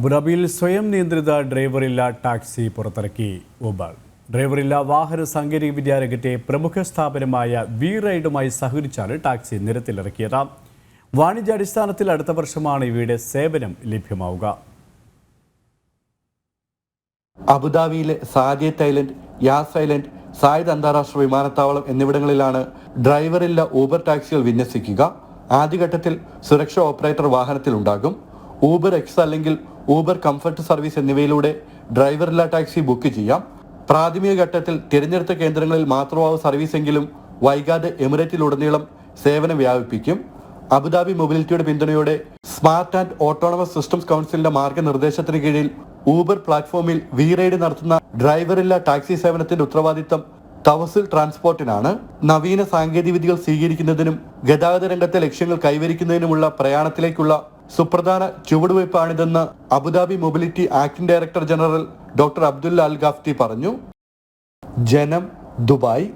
അബുദാബിയിൽ സ്വയം നിയന്ത്രിത ഡ്രൈവറില്ല ടാക്സി പുറത്തിറക്കി. ഊബർ ഡ്രൈവറില്ല വാഹന സാങ്കേതിക വിദ്യാ രംഗത്തെ പ്രമുഖ സ്ഥാപനമായ വി റൈഡുമായി സഹകരിച്ചാണ് ടാക്സി നിരത്തിലിറക്കിയത്. വാണിജ്യാടിസ്ഥാനത്തിൽ അടുത്ത വർഷമാണ് ഇവയുടെ സേവനം ലഭ്യമാവുക. അബുദാബിയിലെ Saadiyat Island Yas Island Zayed അന്താരാഷ്ട്ര വിമാനത്താവളം എന്നിവിടങ്ങളിലാണ് ഡ്രൈവറില്ല ഊബർ ടാക്സികൾ വിന്യസിക്കുക. ആദ്യഘട്ടത്തിൽ സുരക്ഷാ ഓപ്പറേറ്റർ വാഹനത്തിൽ ഉണ്ടാകും ഊബർ എക്സ് അല്ലെങ്കിൽ ഊബർ കംഫർട്ട് സർവീസ് എന്നിവയിലൂടെ ഡ്രൈവറില്ല ടാക്സി ബുക്ക് ചെയ്യാം. പ്രാഥമിക ഘട്ടത്തിൽ തിരഞ്ഞെടുത്ത കേന്ദ്രങ്ങളിൽ മാത്രമാവും സർവീസെങ്കിലും വൈകാതെ എമിറേറ്റിലുടനീളം സേവനം വ്യാപിപ്പിക്കും. അബുദാബി മൊബിലിറ്റിയുടെ പിന്തുണയോടെ സ്മാർട്ട് ആൻഡ് ഓട്ടോണമസ് സിസ്റ്റംസ് കൗൺസിലിന്റെ മാർഗനിർദ്ദേശത്തിന് കീഴിൽ ഊബർ പ്ലാറ്റ്ഫോമിൽ വി റൈഡ് നടത്തുന്ന ഡ്രൈവറില്ല ടാക്സി സേവനത്തിന്റെ ഉത്തരവാദിത്തം തവസിൽ ട്രാൻസ്പോർട്ടിനാണ്. നവീന സാങ്കേതിക വിദ്യകൾ സ്വീകരിക്കുന്നതിനും ഗതാഗത രംഗത്തെ ലക്ഷ്യങ്ങൾ കൈവരിക്കുന്നതിനുമുള്ള പ്രയാണത്തിലേക്കുള്ള സുപ്രധാന ചുവടുവയ്പ്പാണിതെന്ന് Abu Dhabi Mobility acting director general doctor Abdullah Al ഗാഫ്തി പറഞ്ഞു. ജനം ദുബായ്.